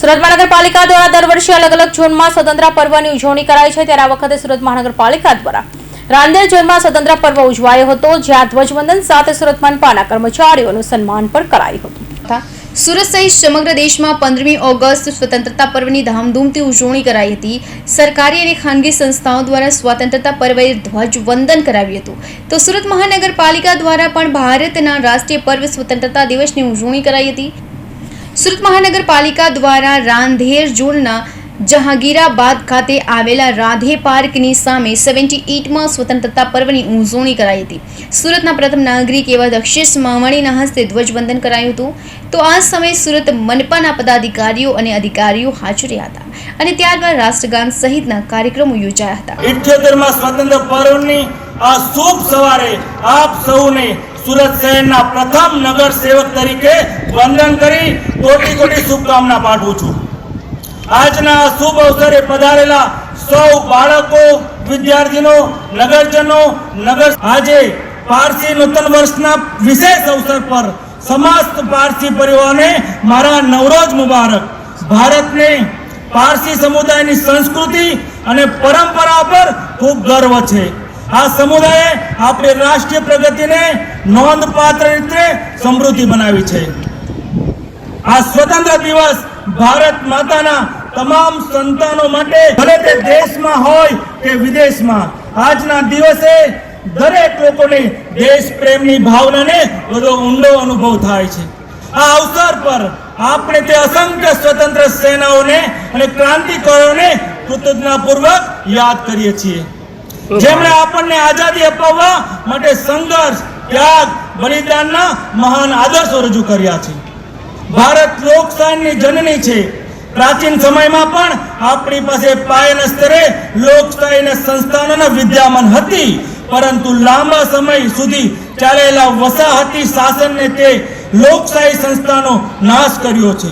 સુરત મહાનગરપાલિકા દ્વારા દર વર્ષે અલગ અલગ ઝોનમાં સ્વતંત્ર પર્વની ઉજવણી કરાય છે. ત્યારે આ વખતે સુરત મહાનગરપાલિકા દ્વારા રાંદેર ઝોનમાં સ્વતંત્ર પર્વ ઉજવાયો હતો, જ્યાં ધ્વજવંદન સાથે સુરત મનપાના કર્મચારીઓનું સન્માન પણ કરાયું હતું. સુરત સહિત સમગ્ર દેશમાં પંદરમી ઓગસ્ટ સ્વતંત્રતા પર્વની ધામધૂમથી ઉજવણી કરાઈ હતી. સરકારી અને ખાનગી સંસ્થાઓ દ્વારા સ્વતંત્રતા પર્વે ધ્વજવંદન કરાવ્યું હતું. તો સુરત મહાનગરપાલિકા દ્વારા પણ ભારતના રાષ્ટ્રીય પર્વ સ્વતંત્રતા દિવસની ઉજવણી કરાઈ હતી. સુરત મહાનગરપાલિકા દ્વારા રાંધેર ઝોનના જહાંગીરાબાદ ખાતે આવેલા રાધે પાર્કની સામે સેવન્ટી એઇટમાં સ્વતંત્રતા પર્વની ઉજવણી કરાઈ હતી. સુરતના પ્રથમ નાગરિક એવા દક્ષેશ માવાણીના હસ્તે ધ્વજવંદન કરાયું હતું. તો આ સમયે સુરત મનપાના પદાધિકારીઓ અને અધિકારીઓ હાજર હતા અને ત્યારબાદ રાષ્ટ્રગાન સહિતના કાર્યક્રમો યોજાયા હતા. ઇઠ્યોતેરમાં સ્વતંત્ર પર્વની આ શુભ સવારે આપ સૌને સુરત શહેરના પ્રથમ નગર સેવક તરીકે વંદન કરી કોટી કોટી શુભકામના પાઠવું છું. આજના શુભ અવસરે પધારેલા સૌ બાળકો વિદ્યાર્થીનો નગરજનો, નગર આજે પારસી નૂતન વર્ષના વિશેષ અવસર પર સમસ્ત પારસી પરિવારને મારા નવરોજ મુબારક. ભારતને પારસી સમુદાયની સંસ્કૃતિ અને પરંપરા પર ખૂબ ગર્વ છે. આ સમુદાયે આપણી રાષ્ટ્રીય પ્રગતિને નોંધપાત્ર રીતે સમૃદ્ધિ બનાવી છે. આ સ્વતંત્ર દિવસ ભારત માતાના તમામ સંતાનો માટે ભલે તે દેશમાં હોય કે વિદેશમાં, આજના દિવસે દરેક લોકોને દેશ પ્રેમની ભાવનાને વધુ ઊંડો અનુભવ થાય છે. આ અવસર પર આપણે તે અસંખ્ય સ્વતંત્ર સેનાઓને અને ક્રાંતિકારોને કૃતજ્ઞતાપૂર્વક યાદ કરીએ છીએ. જેમણે આપણને આઝાદી અપાવવા માટે સંઘર્ષ, ત્યાગ, બલિદાનના મહાન આદર્શો રજૂ કર્યા છે. ભારત લોકશાહીની જનની છે. પ્રાચીન સમયમાં પણ આપણી પાસે પાયાના સ્તરે લોકશાહીના સંસ્થાનોના વિદ્યામાન હતી. પરંતુ લાંબા સમય સુધી ચાલેલા વસાહતી શાસનને તે લોકશાહી સંસ્થાનો નાશ કર્યો છે.